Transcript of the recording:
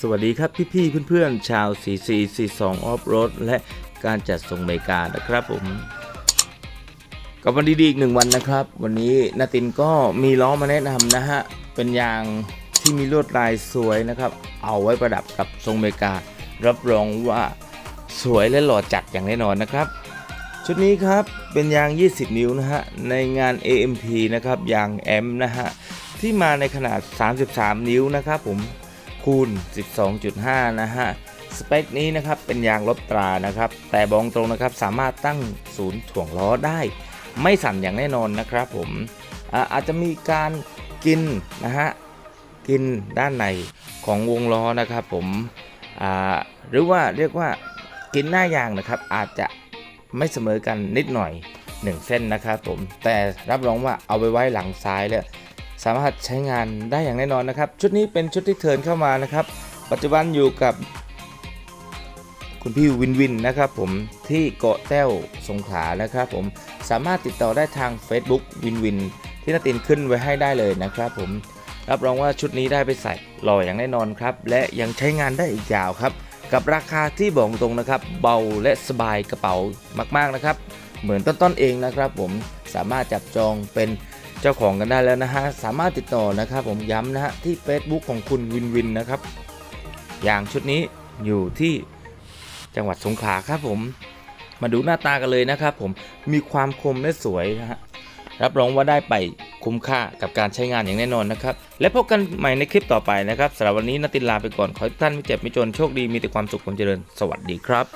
สวัสดีครับพี่ๆเพื่อนๆชาว 4442 Off Road และการจัดส่งเมกานะครับผมกับวันดีๆอีกหนึ่งวันนะครับ วันนี้นาตินก็มีล้อมาแนะนำนะฮะ เป็นยางที่มีลวดลายสวยนะครับ เอาไว้ประดับกับทรงเมกา รับรองว่าสวยและหล่อจัดอย่างแน่นอนนะครับ ชุดนี้ครับเป็นยาง 20 นิ้วนะฮะ ในงาน AMP นะครับยางแอมนะฮะ ที่มาในขนาด 33 นิ้วนะครับผม คูณ 12.5 นะฮะ สเปคนี้นะครับเป็นยางลบตรานะครับ แต่บอกตรงนะครับสามารถตั้งศูนย์ถ่วงล้อได้ ไม่สั่นอย่างแน่นอนนะครับผมอาอาจจะมีการกินนะฮะ กินด้านในของวงล้อนะครับผมอ่าหรือว่าเรียกว่ากินหน้ายางนะครับ อาจจะไม่เสมอกันนิดหน่อย 1 เส้นนะครับผมแต่รับรองว่าเอาไปไว้หลังซ้ายแล้ว สามารถใช้งานได้อย่างแน่นอนนะครับ ชุดนี้เป็นชุดที่เทิร์นเข้ามานะครับ ปัจจุบันอยู่กับ คุณพี่วินวินนะครับผมที่เกาะแต้วสงขลานะครับผมสามารถติดต่อได้ทาง Facebook วินวิน ที่นาตินขึ้นไว้ให้ได้เลยนะครับผมรับรองว่าชุดนี้ได้ไปใส่หล่ออย่างแน่นอนครับ และยังใช้งานได้อีกยาวครับ กับราคาที่บอกตรงนะครับ เบาและสบายกระเป๋ามากๆนะครับ เหมือนต้นๆเองนะครับ ผมสามารถจับจองเป็น เจ้าของกันได้แล้วนะฮะ สามารถติดต่อนะครับผมย้ำนะฮะ ที่ Facebook ของคุณวินวินนะครับ อย่างชุดนี้อยู่ที่จังหวัดสงขลาครับผม มาดูหน้าตากันเลยนะครับผม มีความคมและสวยนะฮะ รับรองว่าได้ไปคุ้มค่ากับการใช้งานอย่างแน่นอนนะครับ และพบกันใหม่ในคลิปต่อไปนะครับสำหรับวันนี้นตินลาไปก่อน ขอให้ทุกท่านไม่เจ็บไม่จนโชคดีมีแต่ความสุขความเจริญ สวัสดีครับ